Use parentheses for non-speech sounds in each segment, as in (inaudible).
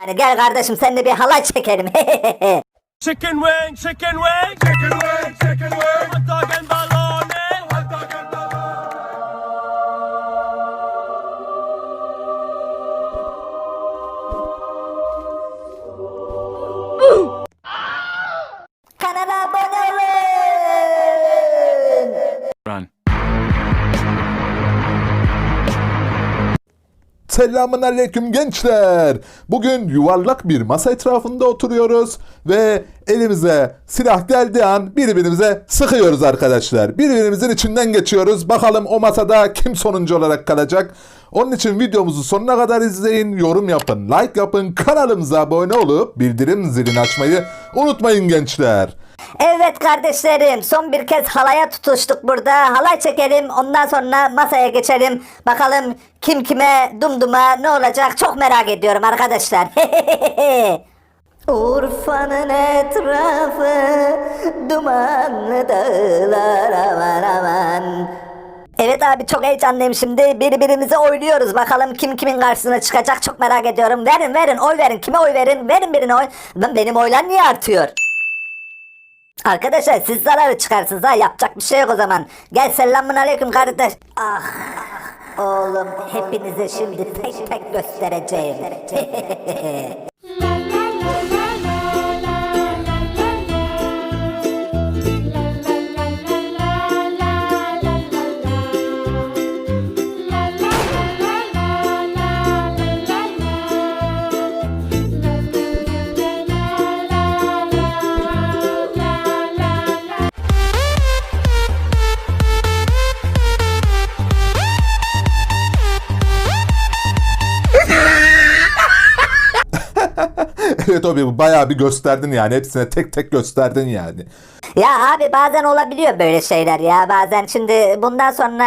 Yani gel kardeşim seninle bir halay çekelim. (laughs) Chicken wing, chicken wing, chicken wing, chicken wing, hot dog and bologna, Selamun aleyküm gençler. Bugün yuvarlak bir masa etrafında oturuyoruz ve elimize silah geldiği an birbirimize sıkıyoruz arkadaşlar. Birbirimizin içinden geçiyoruz. Bakalım o masada kim sonuncu olarak kalacak. Onun için videomuzu sonuna kadar izleyin, yorum yapın, like yapın, kanalımıza abone olup bildirim zilini açmayı unutmayın gençler. Evet kardeşlerim son bir kez halaya tutuştuk burada. Halay çekelim ondan sonra masaya geçelim. Bakalım kim kime dumduma ne olacak çok merak ediyorum arkadaşlar. (laughs) Urfa'nın etrafı dumanlı dağlar aman aman. Evet abi çok heyecanlıyım şimdi. Birbirimize oynuyoruz. Bakalım kim kimin karşısına çıkacak çok merak ediyorum. Verin verin oy verin. Kime oy verin? Verin birine oy. Benim oylar niye artıyor? Arkadaşlar siz zararı çıkarsınız ha yapacak bir şey yok o zaman. Gel selamun aleyküm kardeş. Ah oğlum hepinize şimdi tek tek göstereceğim. (laughs) (laughs) evet abi bayağı bir gösterdin yani. Hepsine tek tek gösterdin yani. ya abi bazen olabiliyor böyle şeyler ya. Bazen şimdi bundan sonra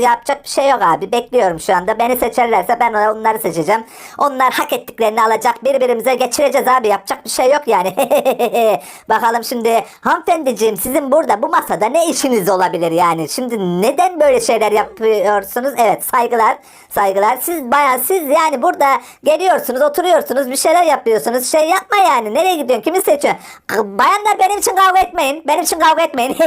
yapacak bir şey yok abi. Bekliyorum şu anda. Beni seçerlerse ben onları seçeceğim. Onlar hak ettiklerini alacak. Birbirimize geçireceğiz abi. Yapacak bir şey yok yani. (laughs) Bakalım şimdi hanımefendiciğim sizin burada bu masada ne işiniz olabilir yani? Şimdi neden böyle şeyler yapıyorsunuz? Evet saygılar. Saygılar. Siz bayan siz yani burada geliyorsunuz oturuyorsunuz bir şeyler yapıyorsunuz. Şey yapma yani. Nereye gidiyorsun? Kimi seçiyorsun? Bayanlar benim için kavga etmeyin. Benim için kavga etmeyin. (laughs)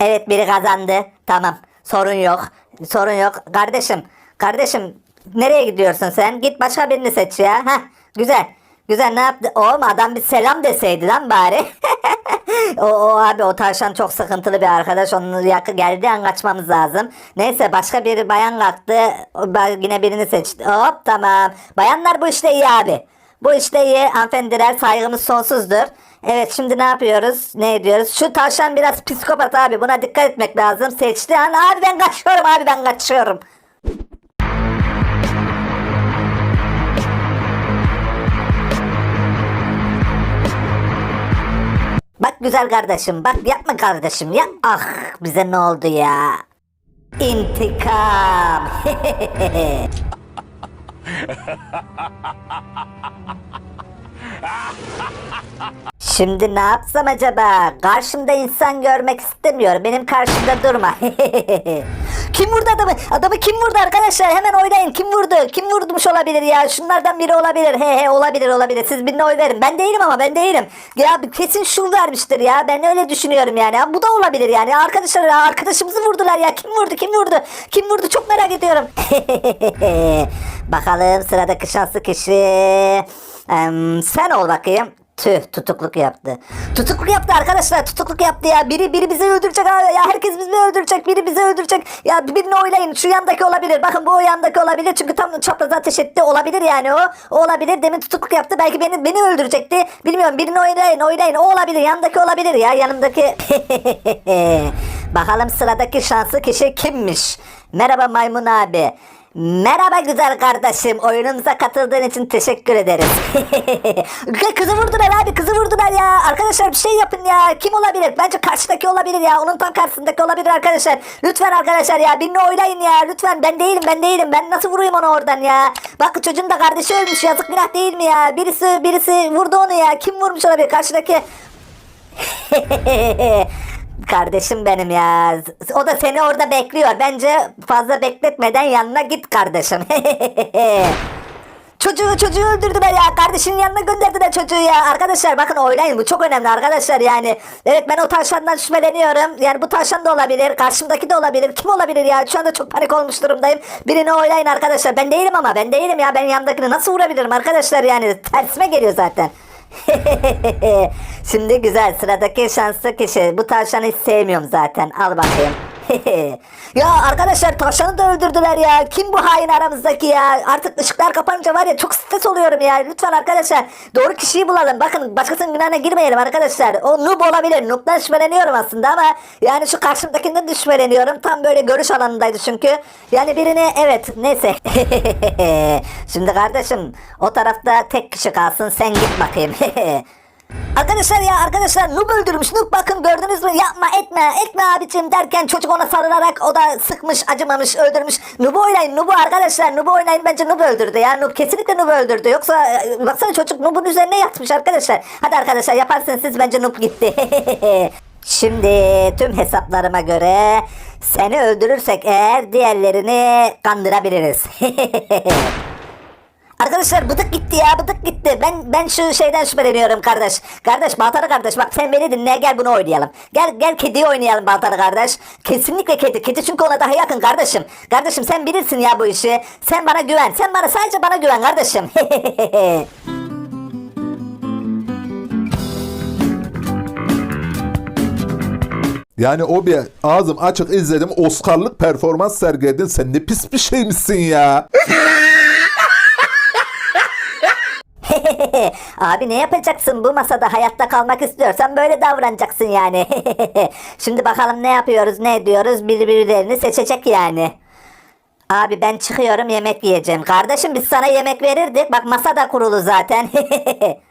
Evet biri kazandı. Tamam. Sorun yok. Sorun yok. Kardeşim. Kardeşim nereye gidiyorsun sen? Git başka birini seç ya. Heh, güzel. Güzel ne yaptı? Oğlum adam bir selam deseydi lan bari. (laughs) o, o abi o tavşan çok sıkıntılı bir arkadaş. Onun yakı geldiği an kaçmamız lazım. Neyse başka bir bayan kalktı. Yine birini seçti. Hop tamam. Bayanlar bu işte iyi abi. Bu işte iyi. Hanımefendiler saygımız sonsuzdur. Evet şimdi ne yapıyoruz? Ne ediyoruz? Şu tavşan biraz psikopat abi. Buna dikkat etmek lazım. Seçti an. Abi ben kaçıyorum abi ben kaçıyorum. Bak güzel kardeşim. Bak yapma kardeşim ya. Ah bize ne oldu ya? İntikam. (laughs) (laughs) Şimdi ne yapsam acaba? Karşımda insan görmek istemiyorum. Benim karşımda durma. (laughs) kim vurdu adamı? Adamı kim vurdu arkadaşlar? Hemen oylayın. Kim vurdu? Kim vurmuş olabilir ya? Şunlardan biri olabilir. He he olabilir olabilir. Siz birine oy verin. Ben değilim ama ben değilim. Ya kesin şu vermiştir ya. Ben öyle düşünüyorum yani. Bu da olabilir yani. Arkadaşlar arkadaşımızı vurdular ya. Kim vurdu? Kim vurdu? Kim vurdu? Çok merak ediyorum. (laughs) Bakalım sıradaki şanslı kişi. Em, sen ol bakayım. Tüh tutukluk yaptı. Tutukluk yaptı arkadaşlar tutukluk yaptı ya. Biri biri bizi öldürecek ha. ya herkes bizi öldürecek. Biri bizi öldürecek. Ya birini oylayın. Şu yandaki olabilir. Bakın bu o yandaki olabilir. Çünkü tam çapraz ateş etti. Olabilir yani o. O olabilir. Demin tutukluk yaptı. Belki beni beni öldürecekti. Bilmiyorum. Birini oylayın. Oylayın. O olabilir. Yandaki olabilir ya. Yanımdaki. (laughs) Bakalım sıradaki şanslı kişi kimmiş? Merhaba Maymun abi. Merhaba güzel kardeşim. Oyunumuza katıldığın için teşekkür ederiz. (laughs) kızı vurdular abi kızı vurdular ya. Arkadaşlar bir şey yapın ya. Kim olabilir? Bence karşıdaki olabilir ya. Onun tam karşısındaki olabilir arkadaşlar. Lütfen arkadaşlar ya. Birini oylayın ya. Lütfen ben değilim ben değilim. Ben nasıl vurayım onu oradan ya? Bak çocuğun da kardeşi ölmüş. Yazık günah değil mi ya? Birisi birisi vurdu onu ya. Kim vurmuş olabilir? Karşıdaki (laughs) Kardeşim benim ya. O da seni orada bekliyor. Bence fazla bekletmeden yanına git kardeşim. (laughs) Çocuğu çocuğu öldürdüler ya. Kardeşinin yanına gönderdiler çocuğu ya. Arkadaşlar bakın oynayın. Bu çok önemli arkadaşlar yani. Evet ben o tavşandan şüpheleniyorum. Yani bu tavşan da olabilir. Karşımdaki de olabilir. Kim olabilir ya? Şu anda çok panik olmuş durumdayım. Birini oynayın arkadaşlar. Ben değilim ama. Ben değilim ya. Ben yanındakini nasıl vurabilirim arkadaşlar yani. Tersime geliyor zaten. (laughs) Şimdi güzel sıradaki şanslı kişi. Bu tavşanı hiç sevmiyorum zaten. Al bakayım. (laughs) ya arkadaşlar tavşanı da öldürdüler ya. Kim bu hain aramızdaki ya? Artık ışıklar kapanınca var ya çok stres oluyorum ya. Lütfen arkadaşlar doğru kişiyi bulalım. Bakın başkasının günahına girmeyelim arkadaşlar. O noob olabilir. Noob'dan şüpheleniyorum aslında ama yani şu karşımdakinden de şüpheleniyorum. Tam böyle görüş alanındaydı çünkü. Yani birini evet neyse. (laughs) Şimdi kardeşim o tarafta tek kişi kalsın sen git bakayım. (laughs) Arkadaşlar ya arkadaşlar Noob öldürmüş Noob bakın gördünüz mü? Yapma etme etme abicim derken çocuk ona sarılarak o da sıkmış acımamış öldürmüş. Noob'u oynayın Noob'u arkadaşlar Noob'u oynayın. Bence Noob öldürdü ya Noob kesinlikle Noob öldürdü. Yoksa e, baksana çocuk Noob'un üzerine yatmış arkadaşlar. Hadi arkadaşlar yaparsınız siz bence Noob gitti. (laughs) Şimdi tüm hesaplarıma göre seni öldürürsek eğer diğerlerini kandırabiliriz (laughs) Arkadaşlar bıdık gitti ya bıdık gitti. Ben ben şu şeyden şüpheleniyorum kardeş. Kardeş Baltalı kardeş bak sen beni dinle gel bunu oynayalım. Gel gel kediyi oynayalım Baltalı kardeş. Kesinlikle kedi. Kedi çünkü ona daha yakın kardeşim. Kardeşim sen bilirsin ya bu işi. Sen bana güven. Sen bana sadece bana güven kardeşim. (laughs) Yani o bir ağzım açık izledim Oscar'lık performans sergiledin. Sen ne pis bir şeymişsin ya. (laughs) Abi ne yapacaksın bu masada hayatta kalmak istiyorsan böyle davranacaksın yani. (laughs) Şimdi bakalım ne yapıyoruz ne ediyoruz birbirlerini seçecek yani. Abi ben çıkıyorum yemek yiyeceğim. Kardeşim biz sana yemek verirdik. Bak masa da kurulu zaten. (laughs)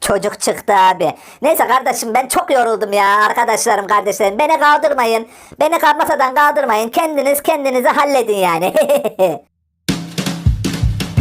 Çocuk çıktı abi. Neyse kardeşim ben çok yoruldum ya arkadaşlarım kardeşlerim. Beni kaldırmayın. Beni masadan kaldırmayın. Kendiniz kendinizi halledin yani. (laughs)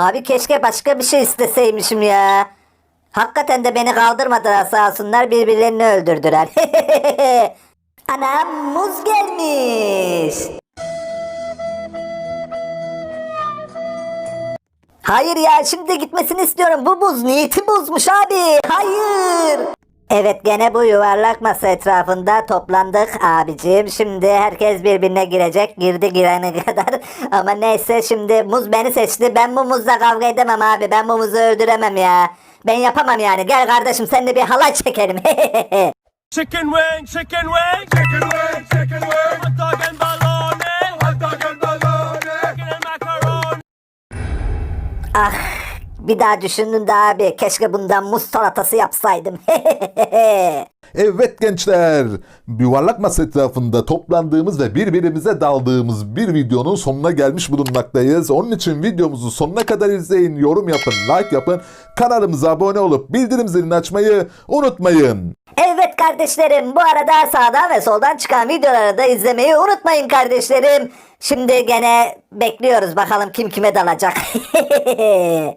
Abi keşke başka bir şey isteseymişim ya. Hakikaten de beni kaldırmadılar sağ olsunlar birbirlerini öldürdüler. (laughs) Anam muz gelmiş. Hayır ya şimdi gitmesini istiyorum. Bu buz niyeti buzmuş abi. Hayır. Evet gene bu yuvarlak masa etrafında toplandık abicim. Şimdi herkes birbirine girecek. Girdi girene (laughs) kadar. Ama neyse şimdi muz beni seçti. Ben bu muzla kavga edemem abi. Ben bu muzu öldüremem ya. Ben yapamam yani. Gel kardeşim seninle bir halay çekelim. (laughs) Chicken wing, chicken wing, chicken wing, chicken wing. Hot dog and bologna, hot dog and bologna. Chicken and macaroni. ah bir daha düşündüm de abi. Keşke bundan muz salatası yapsaydım. (laughs) Evet gençler, yuvarlak masa etrafında toplandığımız ve birbirimize daldığımız bir videonun sonuna gelmiş bulunmaktayız. Onun için videomuzu sonuna kadar izleyin, yorum yapın, like yapın, kanalımıza abone olup bildirim zilini açmayı unutmayın. Evet kardeşlerim bu arada sağdan ve soldan çıkan videoları da izlemeyi unutmayın kardeşlerim. Şimdi gene bekliyoruz bakalım kim kime dalacak. (laughs)